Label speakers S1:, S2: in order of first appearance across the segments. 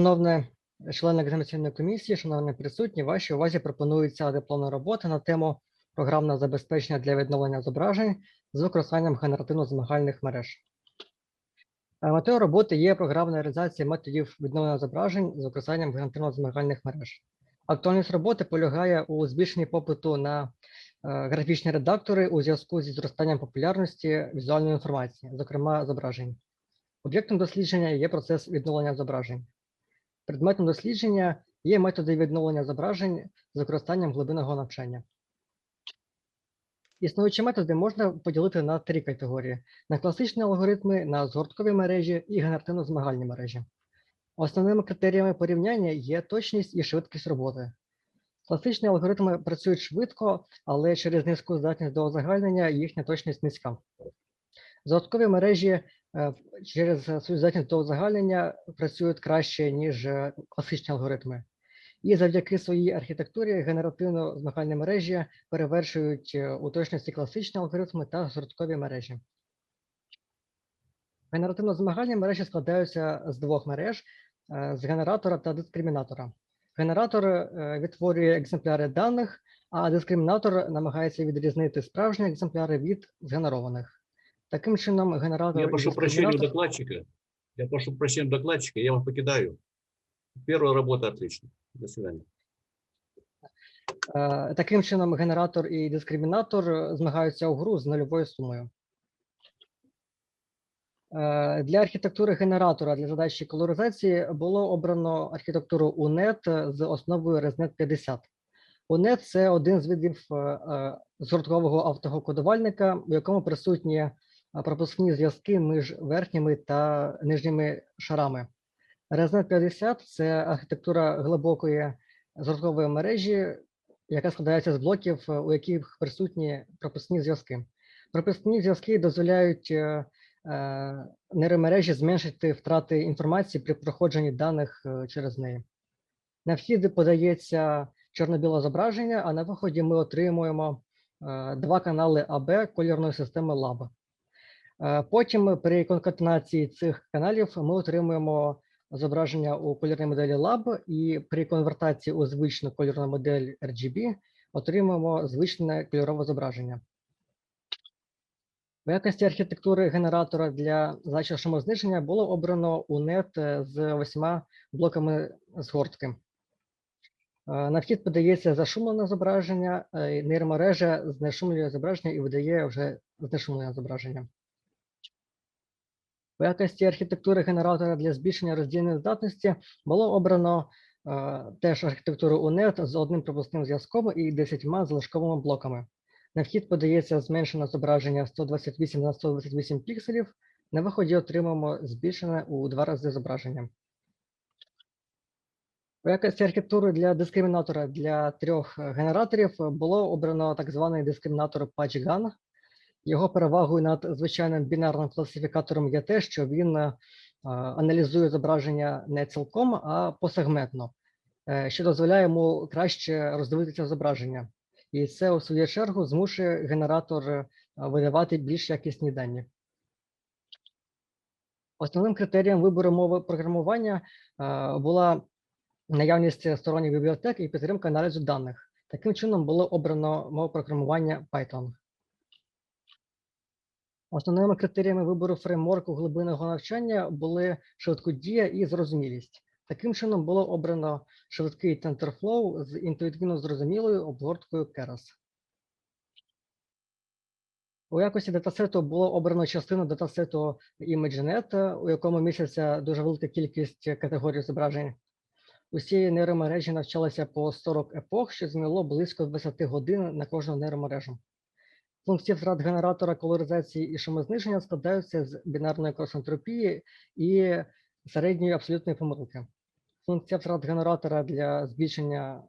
S1: Шановне члени екзаменаційної комісії, шановні присутні, вашій увазі пропонується дипломна робота на тему програмне забезпечення для відновлення зображень з використанням генеративно-змагальних мереж. Е, Метою роботи є програмна реалізація методів відновлення зображень з використанням генеративно-змагальних мереж. Актуальність роботи полягає у збільшенні попиту на е, графічні редактори у зв'язку зі зростанням популярності візуальної інформації, зокрема зображень. Об'єктом дослідження є процес відновлення зображень. Предметом дослідження є методи відновлення зображень з використанням глибинного навчання. Існуючі методи можна поділити на три категорії: на класичні алгоритми, на згорткові мережі і генеративно-змагальні мережі. Основними критеріями порівняння є точність і швидкість роботи. Класичні алгоритми працюють швидко, але через низьку здатність до узагальнення їхня точність низька. Згорткові мережі е, через свою здатність до узагальнення працюють краще, ніж е, класичні алгоритми. І завдяки своїй архітектурі генеративно-змагальні мережі перевершують е, у точності класичні алгоритми та згорткові мережі. Генеративно-змагальні мережі складаються з двох мереж з генератора та дискримінатора. Генератор відтворює екземпляри даних, а дискримінатор намагається відрізнити справжні екземпляри від згенерованих. Таким чином, генератор
S2: Я прошу прощения у докладчика. Я прошу прощения у докладчика, я вас покидаю. Первая работа отлично. До свидания.
S1: Е, Таким чином, генератор і дискримінатор е, змагаються у гру з нульовою сумою. Е, Для архітектури генератора для задачі колоризації було обрано архітектуру UNET з основою ResNet 50. UNET – це один з видів згорткового автокодувальника, у якому присутні пропускні зв'язки між верхніми та нижніми шарами. ResNet 50 – це архітектура глибокої згорткової мережі, яка складається з блоків, у яких присутні пропускні зв'язки. Пропускні зв'язки дозволяють е, е, нейромережі зменшити втрати інформації при проходженні даних е, через неї. На вхід подається чорно-біле зображення, а на виході ми отримуємо два канали АБ кольорної системи LAB. Е, Потім при конкатенації цих каналів ми отримуємо зображення у кольорній моделі LAB, і при конвертації у звичну кольорну модель RGB отримуємо звичне кольорове зображення. В якості архітектури генератора для задачі шумозниження було обрано UNET е, з восьма блоками згортки. Е, На вхід подається зашумлене зображення, нейромережа знешумлює зображення і видає вже знешумлене зображення. В якості архітектури генератора для збільшення роздільної здатності було обрано е, теж архітектуру UNET з одним пропускним зв'язком і 10 залишковими блоками. На вхід подається зменшене зображення 128 на 128 пікселів. На виході отримаємо збільшене у два рази зображення. У якості архітектури для дискримінатора для трьох генераторів було обрано так званий дискримінатор PatchGAN. Його перевагою над звичайним бінарним класифікатором є те, що він е, аналізує зображення не цілком, а посегментно, е, що дозволяє йому краще роздивитися зображення. І це, у свою чергу, змушує генератор е, видавати більш якісні дані. Основним критерієм вибору мови програмування була наявність сторонніх бібліотек і підтримка аналізу даних. Таким чином було обрано мову програмування Python. Основними критеріями вибору фреймворку глибинного навчання були швидкодія і зрозумілість. Таким чином було обрано швидкий TensorFlow з інтуїтивно зрозумілою обгорткою Keras. У якості датасету було обрано частину датасету ImageNet, у якому міститься дуже велика кількість категорій зображень. Усі нейромережі навчалися по 40 епох, що зайняло близько 20 годин на кожну нейромережу. Функції втрат генератора колоризації і шумозниження складаються з бінарної кросентропії і середньої абсолютної помилки. Функція втрат генератора для збільшення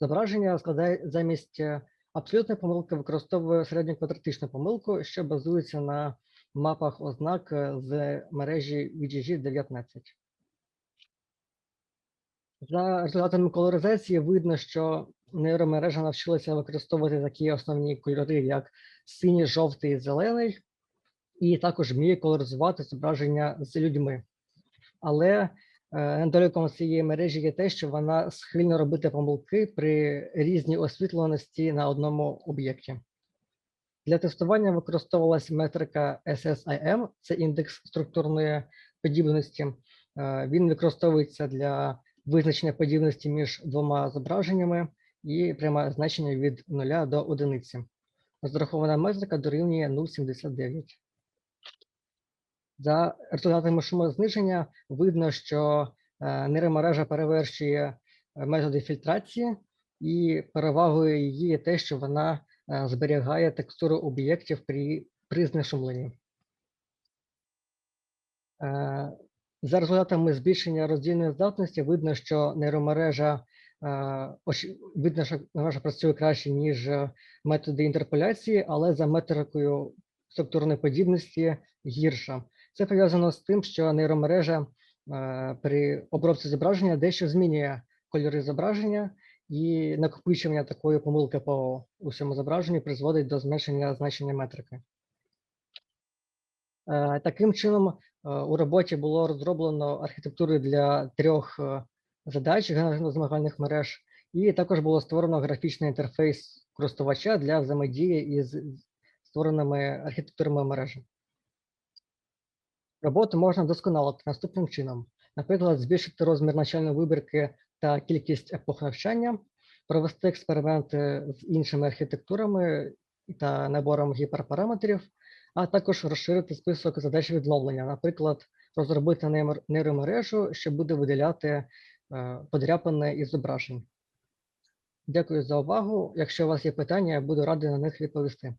S1: зображення складає замість е, абсолютної помилки використовує середню квадратичну помилку, що базується на мапах ознак е, з мережі VGG 19. За результатами колоризації видно, що нейромережа навчилася використовувати такі основні кольори, як синій, жовтий, зелений, і також вміє колоризувати зображення з людьми. Але Е, Недоліком цієї мережі є те, що вона схильна робити помилки при різній освітленості на одному об'єкті. Для тестування використовувалася метрика SSIM, це індекс структурної подібності. Е, Він використовується для визначення подібності між двома зображеннями і приймає значення від 0 до 1. Розрахована метрика дорівнює 0,79. За результатами шумозниження видно, що е, нейромережа перевершує е, методи фільтрації, і перевагою її є те, що вона е, зберігає текстуру об'єктів при, при знешумленні. За результатами збільшення роздільної здатності видно, що нейромережа е, видно, що мережа працює краще, ніж методи інтерполяції, але за метрикою структурної подібності гірша. Це пов'язано з тим, що нейромережа е, при обробці зображення дещо змінює кольори зображення, і накопичення такої помилки по усьому зображенню призводить до зменшення значення метрики. Е, Таким чином, у роботі було розроблено архітектури для трьох е, задач генерально-змагальних мереж, і також було створено графічний інтерфейс користувача для взаємодії із створеними архітектурами мережі. Роботу можна вдосконалити наступним чином. Наприклад, збільшити розмір начальної вибірки та кількість епох навчання, провести експерименти з іншими архітектурами та набором гіперпараметрів, а також розширити список задач відновлення, наприклад, розробити нейромережу, що буде виділяти е, подряпане із зображень. Дякую за увагу. Якщо у вас є питання, я буду радий на них відповісти.